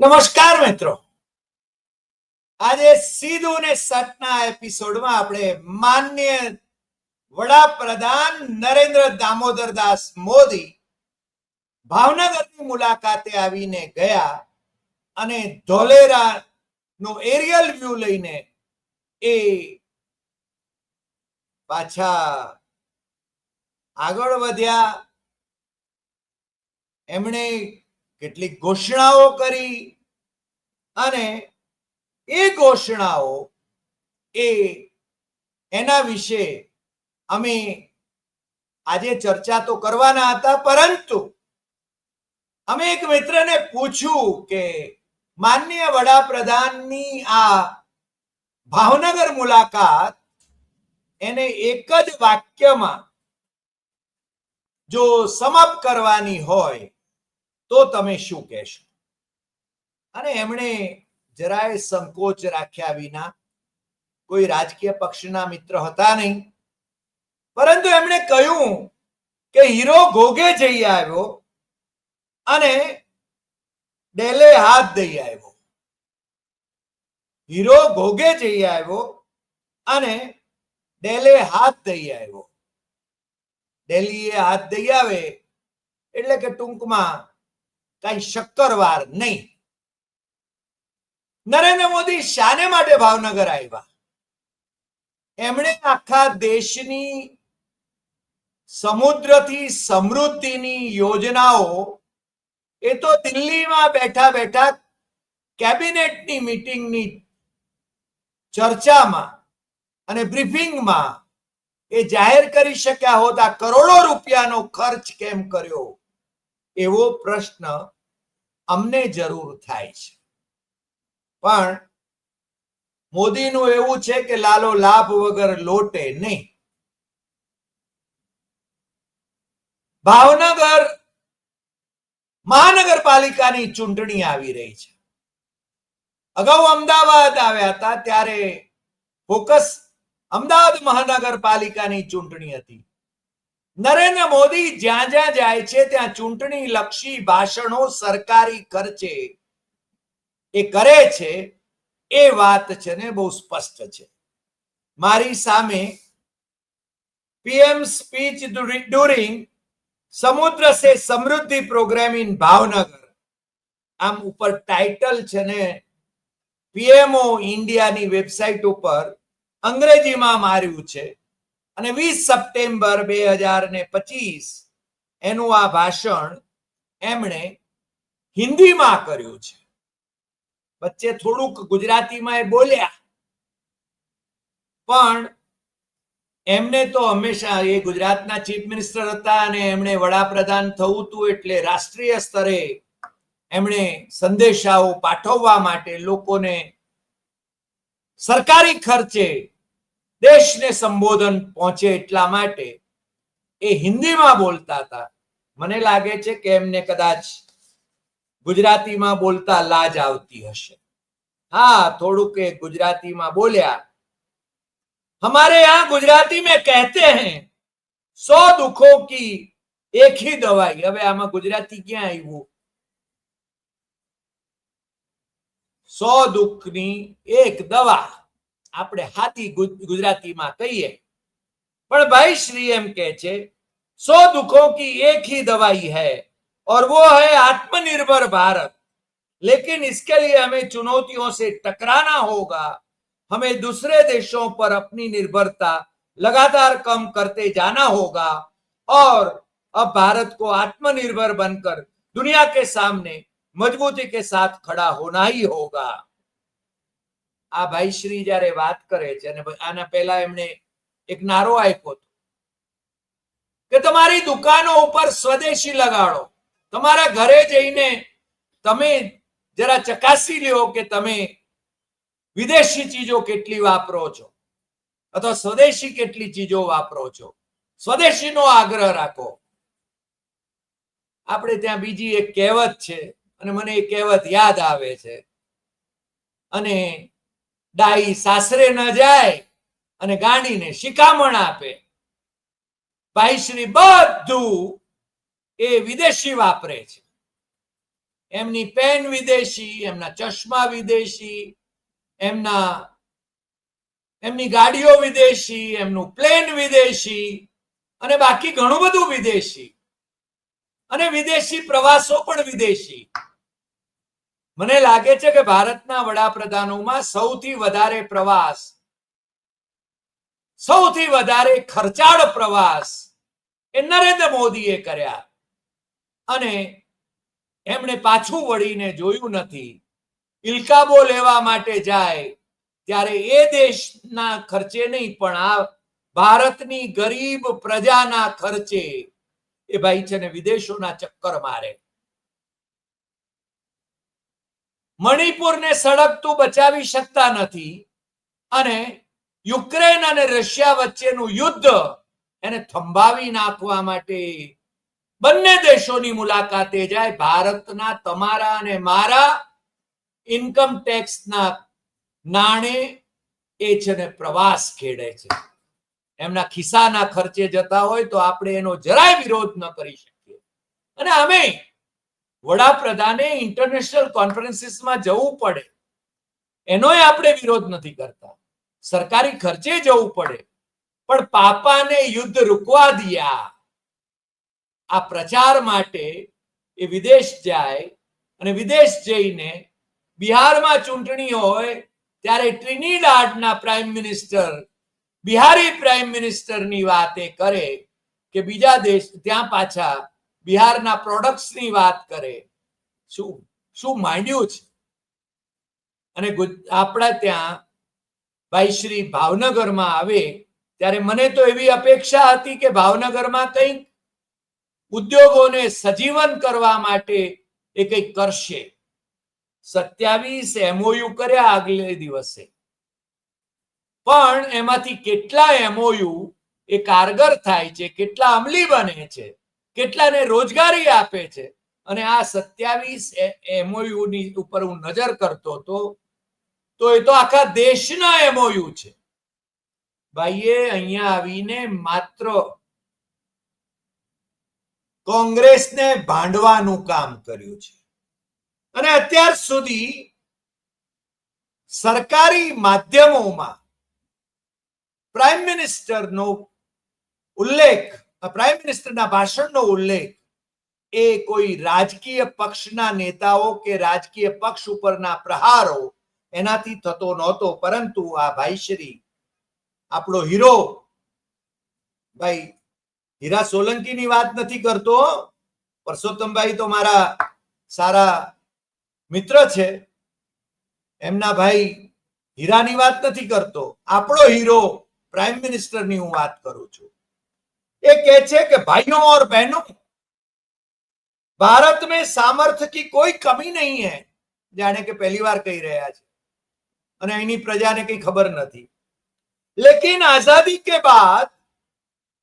નમસ્કાર મિત્રો. આજે સીધું ને સતના એપિસોડમાં આપણે માન્ય વડાપ્રધાન નરેન્દ્ર દામોદર દાસ મોદી ભાવનગરની મુલાકાતે આવીને ગયા અને ધોલેરા નો એરિયલ વ્યૂ લઈને એ પાછા આગળ વધ્યા. એમણે કેટલીક ઘોષણાઓ કરી અને એ ઘોષણાઓ એ એના વિશે અમે આજે ચર્ચા તો કરવાના હતા, પરંતુ અમે એક મિત્રને પૂછ્યું કે માનનીય વડાપ્રધાનની આ ભાવનગર મુલાકાત એને એક જ વાક્યમાં જો સમપ કરવાની હોય તો તમે શું કહેશો? અને એમણે જરાય સંકોચ રાખ્યા વિના કોઈ રાજકીય પક્ષના મિત્ર હતા નહીં. પરંતુ એમણે કહ્યું કે હીરો ગોગે જઈ આવ્યો અને ડેલે હાથ દઈ આવ્યો. હીરો ભોગે જઈ આવ્યો અને ડેલે હાથ દઈ આવ્યો. ડેલીએ હાથ દઈ આવે એટલે કે ટૂંકમાં કઈ શક્કરવાર નહીં. નરેન્દ્ર મોદી શાને માટે ભાવનગર આવ્યા? એમણે આખા દેશની સમુદ્રથી સમૃદ્ધિની યોજનાઓ, એ તો દિલ્હીમાં બેઠા બેઠા કેબિનેટની મીટિંગની ચર્ચામાં અને બ્રીફિંગમાં એ જાહેર કરી શક્યા હોત કરોડો રૂપિયાનો ખર્ચ કેમ કર્યો? એવો પ્રશ્ન અમને જરૂર થાય છે. પણ મોદીનું એવું છે કે લાલો લાભ વગર લોટે નહીં. ભાવનગર મહાનગરપાલિકાની ચૂંટણી આવી રહી છે. અગાઉ અમદાવાદ આવ્યા હતા, ત્યારે ફોકસ અમદાવાદ મહાનગરપાલિકાની ચૂંટણી હતી. નરેન્દ્ર મોદી જ્યાં જ્યાં જાય છે, ત્યાં ચૂંટણી લક્ષી ભાષણો સરકારી ખર્ચે એ કરે છે. એ વાત છે ને બહુ સ્પષ્ટ છે. મારી સામે પીએમ સ્પીચ ડ્યુરિંગ સમુદ્ર સે સમૃદ્ધિ પ્રોગ્રામ ઇન ભાવનગર. આમ ઉપર ટાઇટલ છે ને, પીએમઓ ઇન્ડિયાની વેબસાઇટ ઉપર અંગ્રેજીમાં માર્યું છે. અને વીસ સપ્ટેમ્બર બે હજાર ને પચીસ એનું આ ભાષણ એમણે હિન્દીમાં કર્યું છે. વચ્ચે થોડુંક ગુજરાતીમાં એ બોલ્યા. પણ એમને તો હંમેશા એ ગુજરાતના ચીફ મિનિસ્ટર હતા અને એમણે વડાપ્રધાન થવું હતું એટલે રાષ્ટ્રીય સ્તરે એમણે સંદેશાઓ પાઠવવા માટે લોકોને સરકારી ખર્ચે દેશને સંબોધન પહોંચે એટલા માટે એ હિન્દીમાં બોલતા હતા મને લાગે છે કે એમને કદાચ ગુજરાતીમાં બોલતા લાજ આવતી હશે હા થોડુંક એ ગુજરાતીમાં બોલ્યા हमारे यहाँ गुजराती में कहते हैं सौ दुखों की एक ही दवाई હવે આમાં ગુજરાતી ક્યાં આવ્યું સો દુઃખની એક દવા આપણે હાથી ગુજ- ગુજરાતીમાં કહીએ પણ ભાઈ શ્રી એમ કે છે सौ दुखों की एक ही दवाई है और वो है आत्मनिर्भर भारत लेकिन इसके लिए हमें चुनौतियों से टकराना होगा हमें दूसरे देशों पर अपनी निर्भरता लगातार कम करते जाना होगा और अब भारत को आत्मनिर्भर बनकर दुनिया के सामने मजबूती के साथ खड़ा होना ही होगा આ ભાઈ શ્રી જ્યારે વાત કરે છે અને આના પહેલા એમણે એક નારો આપ્યો હતો કે તમારી દુકાનો ઉપર સ્વદેશી લગાડો. તમારા ઘરે જઈને તમે જરા ચકાસી લ્યો કે તમે વિદેશી ચીજો કેટલી વાપરો છો. અથવા સ્વદેશી કેટલી ચીજો વાપરો છો. સ્વદેશીનો આગ્રહ રાખો. આપણે ત્યાં બીજી એક કહેવત છે અને મને એ કહેવત યાદ આવે છે. અને ડાઈ સાસરે ન જાય અને ગાંડીને શિખામણ આપે. ભાઈશ્રી બધું એ વિદેશી વાપરે છે. એમની પેન વિદેશી, એમના ચશ્મા વિદેશી, એમના, એમની ગાડીઓ વિદેશી, એમનું પ્લેન વિદેશી અને બાકી ઘણું બધું વિદેશી. અને વિદેશી પ્રવાસો પણ વિદેશી. મને લાગે છે કે ભારતના વડાપ્રધાનોમાં સૌથી વધારે પ્રવાસ, સૌથી વધારે ખર્ચાળ પ્રવાસ એ નરેન્દ્ર મોદીએ કર્યા. અને એમણે પાછું વળીને જોયું નથી. ઇલકાબો લેવા માટે જાય ત્યારે એ દેશના ખર્ચે નહીં, પણ આ ભારતની ગરીબ પ્રજાના ખર્ચે એ ભાઈ છે ને વિદેશોના ચક્કર મારે. મણિપુરને સળગતું બચાવી શકતા નથી અને યુક્રેન અને રશિયા વચ્ચેનું યુદ્ધ એને થંભાવી નાખવા માટે બંને દેશોની મુલાકાતે જાય. ભારતના તમારા અને મારા ઇન્કમ ટેક્સના નાણે એ છે ને પ્રવાસ ખેડે છે. એમના ખિસ્સાના ખર્ચે જતા હોય તો આપણે એનો જરાય વિરોધ ન કરી શકીએ. અને અમે વડાપ્રધાને ઇન્ટરનેશનલ કોન્ફરન્સીસમાં જવું પડે. એનોય આપણે વિરોધ નથી કરતા. સરકારી ખર્ચે જવું પડે. પણ પાપાને યુદ્ધ રૂકવા દિયા. આ પ્રચાર માટે એ વિદેશ જાય અને વિદેશ જઈને બિહારમાં ચૂંટણી હોય, ત્યારે ટ્રિનિડાડના પ્રાઇમ મિનિસ્ટર, બિહારી પ્રાઇમ મિનિસ્ટરની વાત એ કરે કે બીજા દેશ, ત્યાં પાછા બિહારના પ્રોડક્ટ્સની વાત કરે, શું શું માંડ્યું છે? અને આપણા ત્યાં ભાઈ ભાવનગરમાં આવે, ત્યારે મને તો એવી અપેક્ષા હતી કે ભાવનગરમાં કંઈક ઉદ્યોગોને સજીવન કરવા માટે એ કંઈક કરશે. સત્યાવીસ એમઓયુ કર્યા આગલે દિવસે. પણ એમાંથી કેટલા એમઓયુ એ કારગર થાય છે, કેટલા અમલી બને છે કેટલાને રોજગારી આપે છે? અને આ સત્યાવીસ એમઓયુ ની ઉપર હું નજર કરતો હતો, તો એ તો આખા દેશના એમઓયુ છે. ભાઈએ અહીંયા આવીને માત્ર કોંગ્રેસને ભાંડવાનું કામ કર્યું છે. અને અત્યાર સુધી સરકારી માધ્યમોમાં પ્રાઇમ મિનિસ્ટરનો ઉલ્લેખ પ્રાઇમ મિનિસ્ટરના ભાષણનો ઉલ્લેખ એ કોઈ રાજકીય પક્ષના નેતાઓ કે રાજકીય પક્ષ ઉપરના પ્રહારો એનાથી થતો નહોતો, પરંતુ આ ભાઈશ્રી આપણો હીરો, ભાઈ હીરા સોલંકીની વાત નથી કરતો પરસોત્તમભાઈ તો મારા સારા મિત્ર છે. એમના ભાઈ હીરાની વાત નથી કરતો. આપણો હીરો પ્રાઇમ મિનિસ્ટરની હું વાત કરું છું. એ કહે છે કે ભાઈઓ और बहनों भारत में सामर्थ्य की कोई कमी नहीं है જાણે કે પહેલી વાર કહી રહ્યા છે અને અહીંની પ્રજાને કઈ ખબર નથી लेकिन आजादी के बाद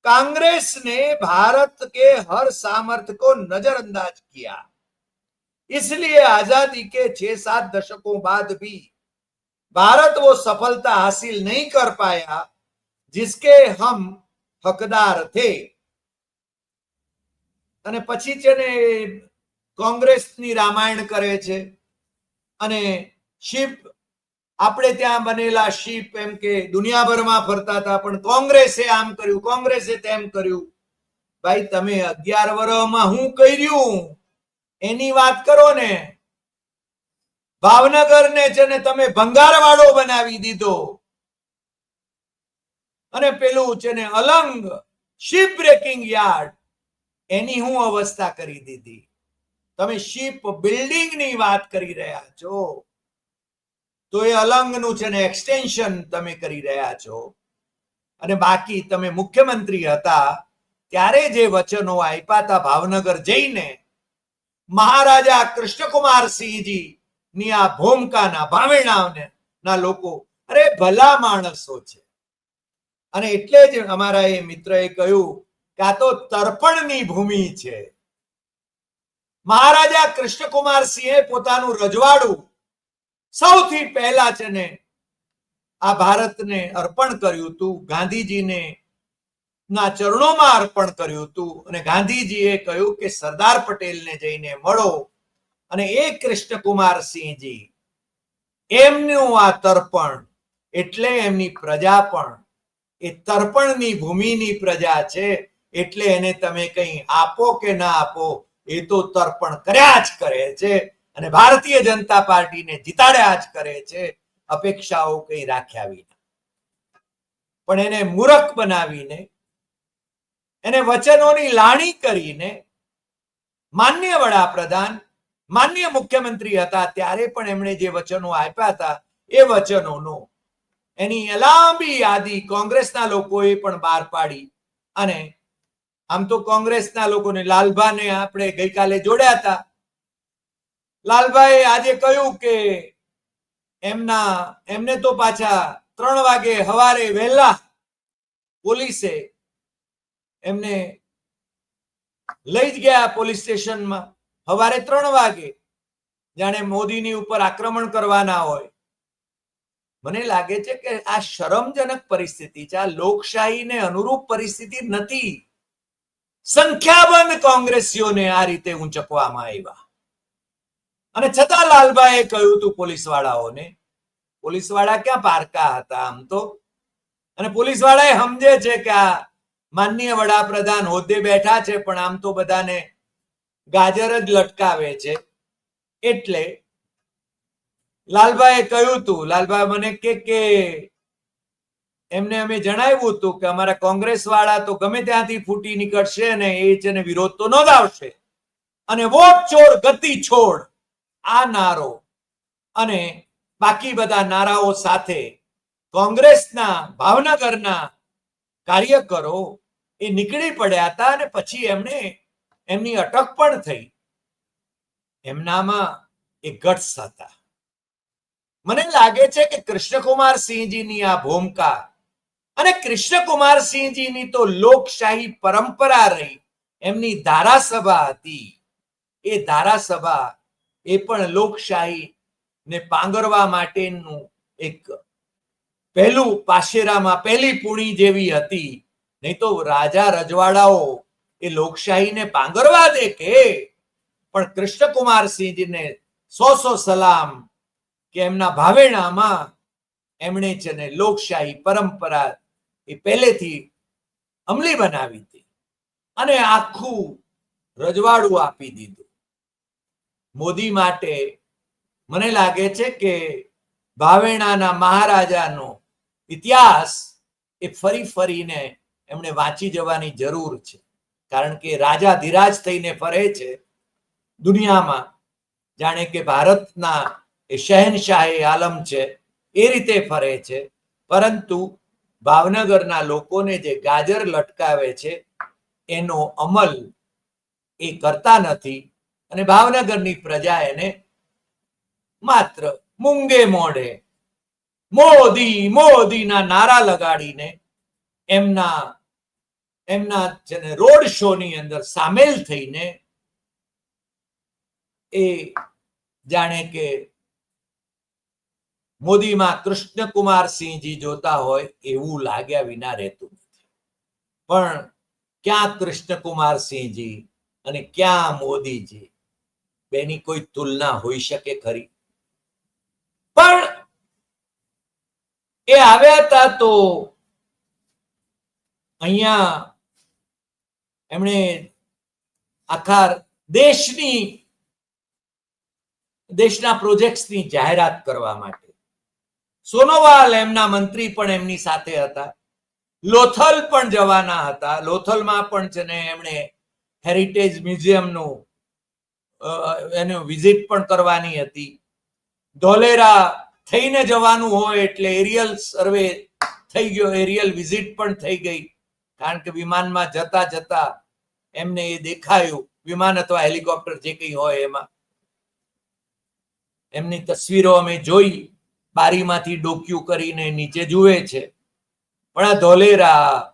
कांग्रेस ने भारत के हर सामर्थ्य को नजरअंदाज किया इसलिए आजादी के छह सात दशकों बाद भी भारत वो सफलता हासिल नहीं कर पाया जिसके हम હકદાર થઈ અને પછી છે ને કોંગ્રેસની રામાયણ કરે છે. અને શિપ, આપણે ત્યાં બનેલા શિપ એમ કે દુનિયાભરમાં ફરતા હતા, પણ કોંગ્રેસે આમ કર્યું, કોંગ્રેસે તેમ કર્યું. ભાઈ, તમે અગિયાર વર્ષમાં હું કર્યું? એની વાત કરો ને. ભાવનગર ને છે ને તમે ભંગારવાળો બનાવી દીધો. અને પેલું છે ને, અલંગ શિપ બ્રેકિંગ યાર્ડ એની હું અવસ્થા કરી દીધી. તમે શિપ બિલ્ડિંગની વાત કરી રહ્યા છો. તો એ અલંગનું છે ને એક્સટેન્શન તમે કરી રહ્યા છો. અને બાકી તમે મુખ્યમંત્રી હતા, ત્યારે જે વચનો આપ્યા હતા ભાવનગર જઈને, મહારાજા કૃષ્ણકુમાર સિંહજી ની આ ભૂમકાના ભાવેણાને ના લોકો, અરે ભલા માણસો છે. અને એટલે જ અમારા એ મિત્રએ કહ્યું કે તો તર્પણની ભૂમિ છે. મહારાજા કૃષ્ણકુમાર સિંહે પોતાનું રજવાડું સૌથી પહેલા છે ને આ ભારતને અર્પણ કર્યું હતું, ગાંધીજીને ના ચરણોમાં અર્પણ કર્યું હતું અને ગાંધીજીએ કહ્યું કે સરદાર પટેલને જઈને મળો અને એ કૃષ્ણકુમારસિંહજી એમનું આ તર્પણ એટલે એમની પ્રજા પણ એ તર્પણની ભૂમિની પ્રજા છે, એટલે એને તમે કંઈ આપો કે ના આપો, એ તો તર્પણ કર્યા જ કરે છે અને ભારતીય જનતા પાર્ટીને જીતાડ્યા જ કરે છે, અપેક્ષાઓ કંઈ રાખ્યા વિના. પણ એને મૂરખ બનાવીને, એને વચનોની લાણી કરીને માન્ય વડાપ્રધાન, માન્ય મુખ્યમંત્રી હતા, ત્યારે પણ એમણે જે વચનો આપ્યા હતા, એ વચનોનો એની લાંબી યાદી કોંગ્રેસના લોકોએ પણ બહાર પાડી. અને આમ તો કોંગ્રેસના લોકોને લાલભાને આપણે ગઈકાલે જોડ્યા હતા. લાલભાઈ આજે કહ્યું કે એમના, એમને તો પાછા ત્રણ વાગે હવારે વહેલા પોલીસે એમને લઈ જ ગયા પોલીસ સ્ટેશનમાં. હવારે ત્રણ વાગે. જાણે મોદીની ઉપર આક્રમણ કરવાના હોય. મને લાગે છે કે આ શરમજનક પરિસ્થિતિ છે, આ લોકશાહીને અનુરૂપ પરિસ્થિતિ નથી. સંખ્યાબંધ કોંગ્રેસીઓને આ રીતે ઊંચકવામાં આવ્યા. અને છતાં લાલભાઈએ કહ્યું હતું પોલીસ વાળાઓને પોલીસવાળા ક્યાં પારકા હતા આમ તો? અને પોલીસવાળા સમજે છે કે આ માનનીય વડાપ્રધાન હોદ્દે બેઠા છે, પણ આમ તો બધાને ગાજર જ લટકાવે છે. એટલે લાલભાઈએ કહ્યું હતું લાલભાઈ મને કે કે એમને અમે જણાવ્યું હતું કે અમારા કોંગ્રેસ વાળા તો ગમે ત્યાંથી ફૂટી નીકળશે અને એ છે ને વિરોધ તો નોંધાવશે અને વોટ ચોર, ગતિ છોડ, આ નારો અને બાકી બધા નારાઓ સાથે કોંગ્રેસના ભાવનગરના કાર્યકરો એ નીકળી પડ્યા હતા અને પછી એમને એમની અટક પણ થઈ. એમનામાં એ ગટ્સ હતા. મને લાગે છે કે કૃષ્ણકુમાર સિંહજીની આ ભૂમિકા અને કૃષ્ણકુમારસિંહજીની તો લોકશાહી પરંપરા રહી, એમની ધારાસભા હતી. એ ધારાસભા એ પણ લોકશાહી ને પાંગરવા માટેનું એક પહેલું પાશેરામાં પહેલી પૂણી જેવી હતી. નહીં તો રાજા રજવાડાઓ એ લોકશાહીને પાંગરવા દે કે? પણ કૃષ્ણકુમારસિંહજીને સો સો સલામ કે એમના ભાવેણામાં એમણે છે લોકશાહી પરંપરા એ પહેલેથી અમલી બનાવી હતી. અને આખું રજવાડું આપી દીધું. મોદી માટે મને લાગે છે કે ભાવેણાના મહારાજાનો ઇતિહાસ એ ફરી ફરીને એમણે વાંચી જવાની જરૂર છે. કારણ કે રાજા ધીરાજ થઈને ફરે છે. દુનિયામાં જાણે કે ભારતના એ શહેનશાહે આલમ છે, એ રીતે ફરે છે. પરંતુ ભાવનગરના લોકોને જે ગાજર લટકાવે છે, એનો અમલ એ કરતા નથી અને ભાવનગરની પ્રજા એને માત્ર મૂંગે મોઢે, મોદી, મોદીના નારા લગાડીને એમના એમના છે ને રોડ શો ની અંદર સામેલ થઈને એ જાણે કે મોદીમાં કૃષ્ણકુમારસિંહજી જોતા હોય એવું લાગ્યા વિના રહેતું નથી. પણ ક્યાં કૃષ્ણકુમારસિંહજી અને ક્યાં મોદીજી? બેની કોઈ તુલના હોઈ શકે ખરી? પણ એ આવ્યા હતા તો અહીંયા એમણે આખા દેશની, દેશના પ્રોજેક્ટ્સની જાહેરાત કરવા માટે સોનોવાલ એમના મંત્રી પણ એમની સાથે હતા. લોથલ પણ જવાના હતા. લોથલમાં પણ છે ને એમણે હેરિટેજ મ્યુઝિયમનું એનું વિઝિટ પણ કરવાની હતી. ધોલેરા થઈને જવાનું હોય એટલે એરિયલ સર્વે થઈ ગયો એરિયલ વિઝિટ પણ થઈ ગઈ. કારણ કે વિમાનમાં જતા જતા એમને એ દેખાયું. વિમાન અથવા હેલિકોપ્ટર જે કંઈ હોય એમાં. એમની તસવીરો અમે જોઈ. બારીમાંથી ડોક્યું કરીને નીચે જુએ છે. પણ આ ધોલેરા,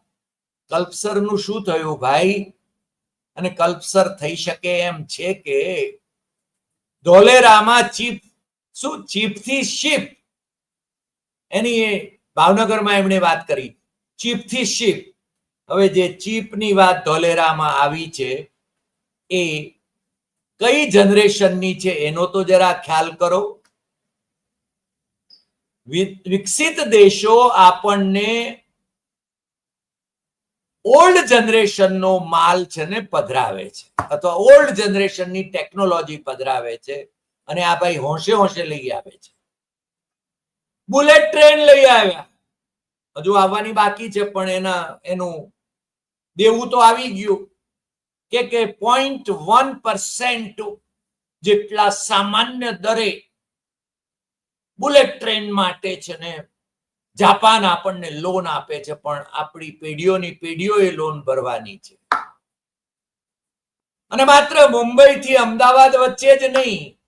કલ્પસરનું શું થયું ભાઈ? અને કલ્પસર થઈ શકે એમ છે કે ધોલેરામાં ચીપ, શું ચીપથી શિપ? એની એ ભાવનગરમાં એમણે વાત કરી, ચીપથી શિપ. હવે જે ચીપની વાત ધોલેરામાં આવી છે, એ કઈ જનરેશનની છે એનો તો જરા ખ્યાલ કરો. વિકસિત દેશો આપણને ઓલ્ડ જનરેશનનો માલ છે ને પધરાવે છે. અથવા ઓલ્ડ જનરેશનની ટેકનોલોજી પધરાવે છે. અને આ ભાઈ હોંશે હોંશે લઈ આવે છે. બુલેટ ટ્રેન લઈ આવ્યા. હજુ આવવાની બાકી છે, પણ એના એનું દેવું તો આવી ગયું. કે કે પોઈન્ટ વન પરસેન્ટ જેટલા સામાન્ય દરે બુલેટ ટ્રેન માટે છે ને, જાપાન આપણને લોન આપે છે, પણ આપણી પેઢીઓની પેઢીઓ એ લોન ભરવાની છે. અને માત્ર મુંબઈ અમદાવાદ વચ્ચે જ નહીં,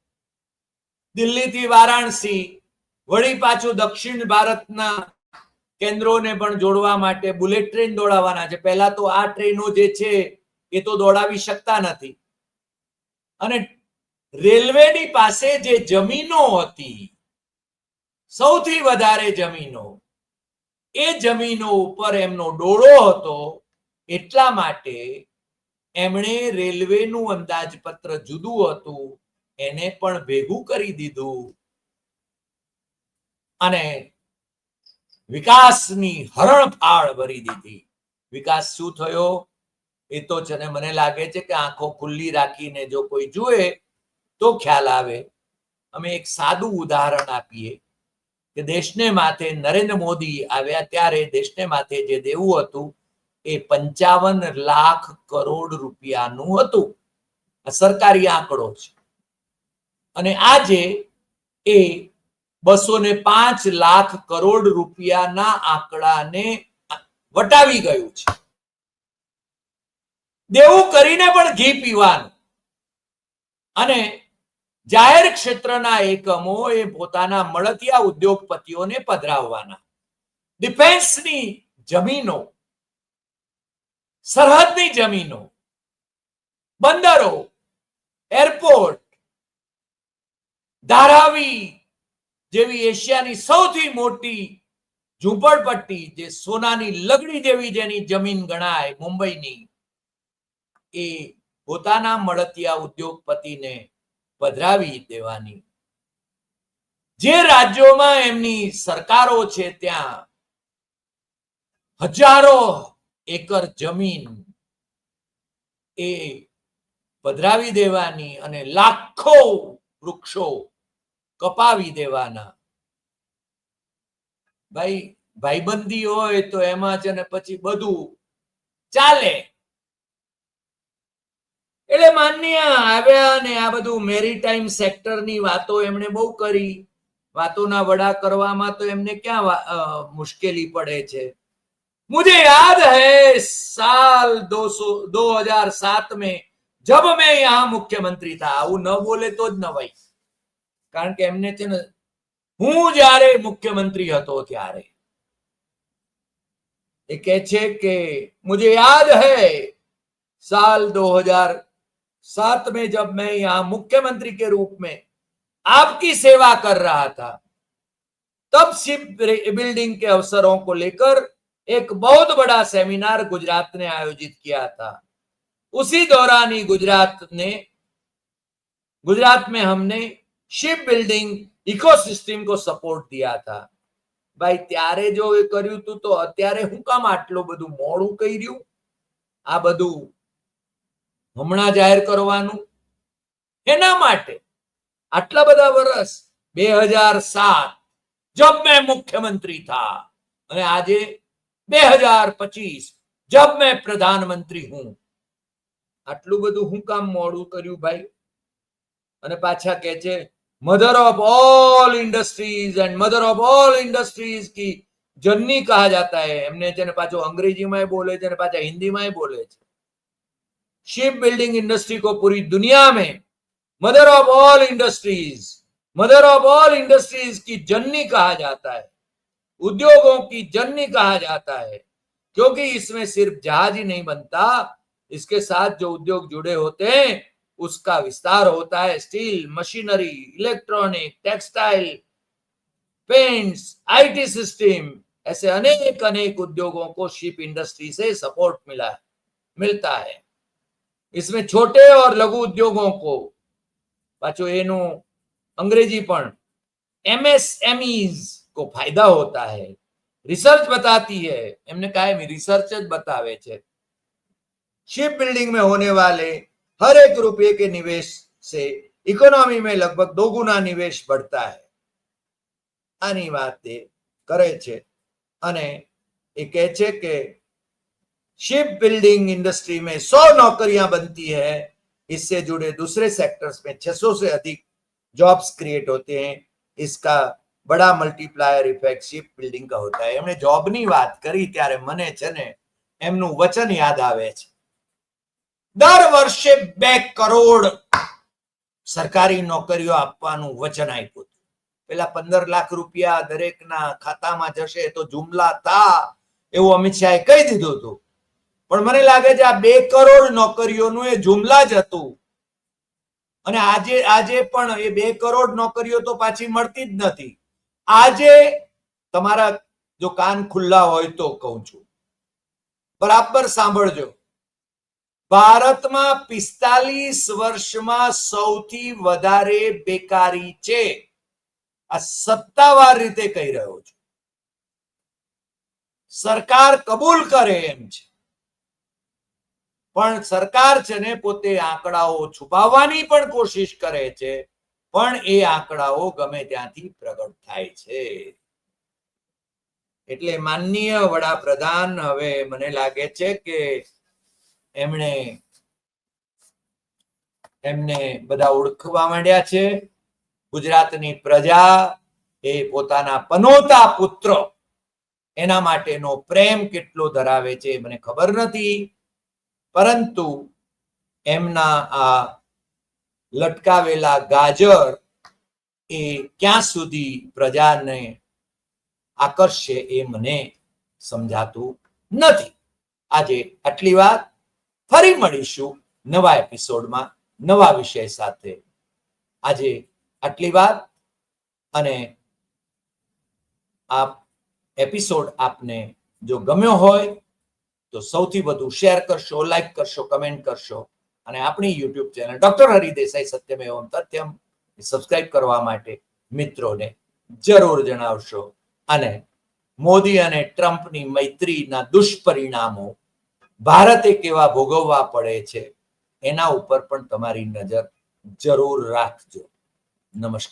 દિલ્હીથી વારાણસી, વળી પાછું દક્ષિણ ભારતના કેન્દ્રોને પણ જોડવા માટે બુલેટ ટ્રેન દોડાવવાના છે. પહેલા તો આ ટ્રેનો જે છે, એ તો દોડાવી શકતા નથી. અને રેલવેની પાસે જે જમીનો હતી સૌથી વધારે જમીનો. એ જમીનો ઉપર એમનો ડોળો હતો એટલા માટે એમણે રેલવેનું અંદાજપત્ર જુદું હતું, એને પણ ભેગું કરી દીધું. અને વિકાસની હરણફાળ ભરી દીધી. વિકાસ શું થયો? એ તો છે ને મને લાગે છે કે આંખો ખુલ્લી રાખીને જો કોઈ જુએ તો ખ્યાલ આવે. અમે એક સાદું ઉદાહરણ આપીએ. કે દેશને માથે નરેન્દ્ર મોદી આવ્યા ત્યારે દેશને માથે જે દેવું હતું, એ પંચાવન લાખ કરોડ રૂપિયાનું હતું. સરકારી આંકડો છે. અને આજે એ બસો ને પાંચ લાખ કરોડ રૂપિયાના આંકડાને વટાવી ગયું છે. દેવું કરીને પણ ઘી પીવાનું. અને જાહેર ક્ષેત્રના એકમો એ પોતાના મળતિયા ઉદ્યોગપતિઓને પધરાવવાના. ડિફેન્સની જમીનો, સરહદની જમીનો, બંદરો, એરપોર્ટ, ધારાવી જેવી એશિયાની સૌથી મોટી ઝૂંપડપટ્ટી જે સોનાની લગડી જેવી જેની જમીન ગણાય મુંબઈની, એ પોતાના મળતિયા ઉદ્યોગપતિને પધરાવી દેવાની. જે રાજ્યોમાં એમની સરકારો છે ત્યાં હજારો એકર જમીન એ પધરાવી દેવાની અને લાખો વૃક્ષો કપાવી દેવાના. ભાઈ, ભાઈબંધી હોય તો એમાં છે ને પછી બધું ચાલે. એટલે માન્ય આવ્યા અને આ બધું મેરીટાઈમ સેક્ટરની વાતો એમણે બહુ કરી. વાતોના વડા કરવામાં તો એમને ક્યાં મુશ્કેલી પડે છે? मुझे याद है साल 200 2007 में जब मैं यहाँ मुख्यमंत्री था આવું ન બોલે તો જ ન ભાઈ કારણ કે એમને છે ને, હું જ્યારે મુખ્યમંત્રી હતો ત્યારે. એ કહે છે કે, મુજે યાદ હૈ સાલ દો હજાર साथ में जब मैं यहाँ मुख्यमंत्री के रूप में आपकी सेवा कर रहा था, तब शिप बिल्डिंग के अवसरों को लेकर एक बहुत बड़ा सेमिनार गुजरात ने आयोजित किया था। उसी दौरान ही गुजरात ने, गुजरात में हमने शिप बिल्डिंग इकोसिस्टम को सपोर्ट दिया था। भाई, त्यारे जो करू तू तो अत्यारे हूँ काम आटलो આટલું मोड़ू મોડું કર્યું આ બધું હમણાં જાહેર કરવાનું. એના માટે આટલા બધા વર્ષ બે હજાર સાત જબ મેં મુખ્યમંત્રી થા. અને આજે બે હજાર પચીસ જબ મેં પ્રધાનમંત્રી હું. આટલું બધું હું કામ મોડું કર્યું ભાઈ? અને પાછા કે છે mother of all industries and mother of all industries કી જન્ની કહા જાતા હે. એમને જેને ને પાછો અંગ્રેજીમાં બોલે છે અને પાછા હિન્દીમાં બોલે છે. शिप बिल्डिंग इंडस्ट्री को पूरी दुनिया में mother of all industries mother of all industries की जननी कहा जाता है। उद्योगों की जननी कहा जाता है, क्योंकि इसमें सिर्फ़ जहाज़ ही नहीं बनता, इसके साथ जो उद्योग जुड़े होते हैं, उसका विस्तार होता है। Steel, machinery, electronic, textile, paints, IT system, ऐसे अनेक अनेक उद्योगों को शिप इंडस्ट्री से सपोर्ट मिला है, मिलता है। इसमें छोटे और लघु उद्योगों को પાછું એનું અંગ્રેજી પણ एमएसएमईज को फायदा होता है रिसर्च बताती है એમને કાયમ રિસર્ચ જ બતાવે છે शिप बिल्डिंग में होने वाले हर एक रुपये के निवेश से इकोनॉमी में लगभग दोगुना निवेश बढ़ता है આની વાત એ કરે છે અને એ કહે છે કે शिप बिल्डिंग इंडस्ट्री में सौ नौकरियां बनती है इससे जुड़े दूसरे सेक्टर्स में 600 से अधिक जॉब्स क्रिएट होते हैं इसका बड़ा मल्टीप्लायर इफेक्ट शिप बिल्डिंग का होता है એમણે જોબની વાત કરી ત્યારે મને છે ને એમનું વચન યાદ આવે છે દર વર્ષે બે કરોડ સરકારી નોકરીઓ આપવાનું વચન આપ્યું હતું પેલા પંદર લાખ રૂપિયા દરેકના ખાતામાં જશે તો જુમલા તા એવું અમિત શાહે કહી દીધું હતું પણ મને લાગે છે આ બે કરોડ નોકરીઓનું એ જુમલા જ હતું. અને આજે આજે પણ એ બે કરોડ નોકરીઓ તો પાછી મળતી જ નથી. આજે તમારા જો કાન ખુલ્લા હોય તો કહું છું. બરાબર સાંભળજો. ભારતમાં પિસ્તાલીસ વર્ષમાં સૌથી વધારે બેકારી છે. આ સત્તાવાર રીતે કહી રહ્યો છું. સરકાર કબૂલ કરે એમ છે. પણ સરકાર છે ને પોતે આંકડાઓ છુપાવવાની પણ કોશિશ કરે છે, પણ એ આંકડાઓ ગમે ત્યાંથી પ્રગટ થાય છે. એટલે માનનીય વડાપ્રધાન હવે મને લાગે છે કે એમણે, એમને બધા ઓળખવા માંડ્યા છે. ગુજરાતની પ્રજા એ પોતાના પનોતા પુત્ર, એના માટેનો પ્રેમ કેટલો ધરાવે છે મને ખબર નથી. પરંતુ એમના આ લટકાવેલા ગાજર એ ક્યાં સુધી પ્રજાને આકર્ષે એ મને સમજાતું નથી. આજે આટલી વાત. ફરી મળીશું નવા એપિસોડમાં, નવા વિષય સાથે. આજે આટલી વાત અને આ એપિસોડ આપને જો ગમ્યો હોય તો સૌથી વધુ શેર કરશો લાઈક કરશો કમેન્ટ કરશો. અને આપણી YouTube channel doctor Hari Desai Satyam Evam Tathyam subscribe કરવા માટે મિત્રોને જરૂર જણાવશો. અને મોદી અને ટ્રમ્પની મૈત્રીના દુષ્પરિણામો ભારતે કેવા ભોગવવા પડે છે, એના ઉપર પણ તમારી નજર જરૂર રાખજો. નમસ્કાર.